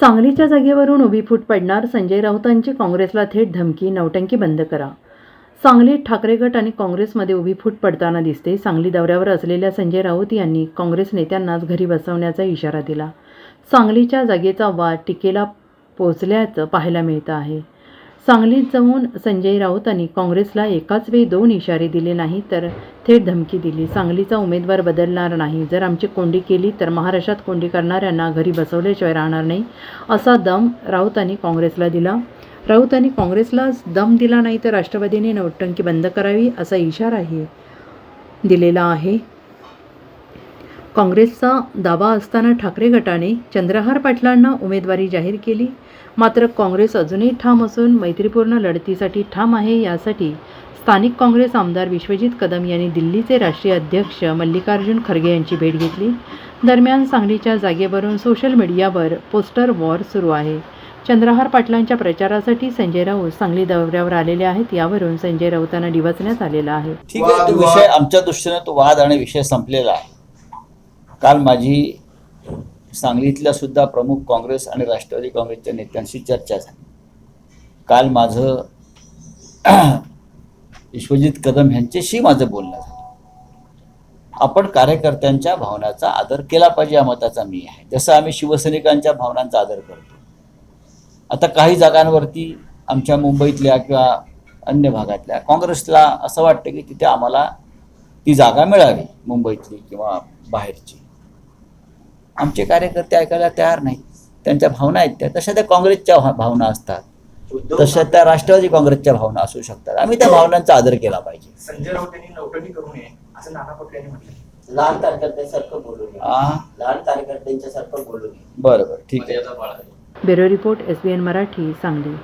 सांगलीच्या जागेवरून उभी फूट पडणार संजय राऊतांची काँग्रेसला थेट धमकी नौटंकी बंद करा. सांगलीत ठाकरे गट आणि काँग्रेसमध्ये उभी फूट पडताना दिसते. सांगली दौऱ्यावर असलेल्या संजय राऊत यांनी काँग्रेस नेत्यांनाच घरी बसवण्याचा इशारा दिला. सांगलीच्या जागेचा वाद टीकेला पोचल्याचं पाहायला मिळतं आहे. सांगलीत जाऊन संजय राऊतांनी काँग्रेसला एकाच वेळी दोन इशारे दिले नाही तर थेट धमकी दिली. सांगलीचा उमेदवार बदलणार नाही. जर आमची कोंडी केली तर महाराष्ट्रात कोंडी करणाऱ्यांना घरी बसवल्याशिवाय राहणार नाही असा दम राऊतांनी काँग्रेसला दिला. राऊतांनी काँग्रेसला दम दिला नाही तर राष्ट्रवादीने नोटंकी बंद करावी असा इशाराही दिलेला आहे. काँग्रेसचा दावा असताना ठाकरे गटाने चंद्रहार पाटलांना उमेदवारी जाहीर केली. मात्र काँग्रेस अजूनही ठाम असून मैत्रीपूर्ण लढतीसाठी ठाम आहे यासाठी स्थानिक काँग्रेस आमदार विश्वजित कदम यांनी दिल्लीचे राष्ट्रीय अध्यक्ष मल्लिकार्जुन खरगे यांची भेट घेतली. दरम्यान सांगलीच्या जागेवरून सोशल मीडियावर पोस्टर वॉर सुरू आहे. चंद्रहार पाटलांच्या प्रचारासाठी संजय राऊत सांगली दौऱ्यावर आलेले आहेत यावरून संजय राऊतांना डिवचण्यात आलेलं आहे. ठीक आहे तो विषय आमच्या दृष्टीने तो वाद आणि विषय संपलेला आहे. काल माझी सांगलीतल्या सुद्धा प्रमुख काँग्रेस आणि राष्ट्रवादी काँग्रेसच्या नेत्यांशी चर्चा झाली. काल माझं विश्वजित कदम यांच्याशी माझं बोलणं झालं. आपण कार्यकर्त्यांच्या भावनाचा आदर केला पाहिजे या मताचा मी आहे. जसं आम्ही शिवसैनिकांच्या भावनांचा आदर करतो. आता काही जागांवरती आमच्या मुंबईतल्या किंवा अन्य भागातल्या काँग्रेसला असं वाटतं की तिथे आम्हाला ती जागा मिळावी मुंबईतली किंवा बाहेरची. आमचे कार्यकर्ते ऐकायला तयार नाही त्यांच्या भावना आहेत त्या. तशा त्या काँग्रेसच्या भावना असतात. तशा त्या राष्ट्रवादी काँग्रेसच्या भावना असू शकतात. आम्ही त्या भावनांचा आदर केला पाहिजे. संजय राऊत यांनी करू नये असं नाना पटोले यांनी म्हटलं. लहान कार्यकर्त्यांसारखं बोलू नये. आ? लहान कार्यकर्त्यांच्या सारखं बोलू नये. बरं बरं. ठीक आहे. Bureau report S B N Marathi Sangli.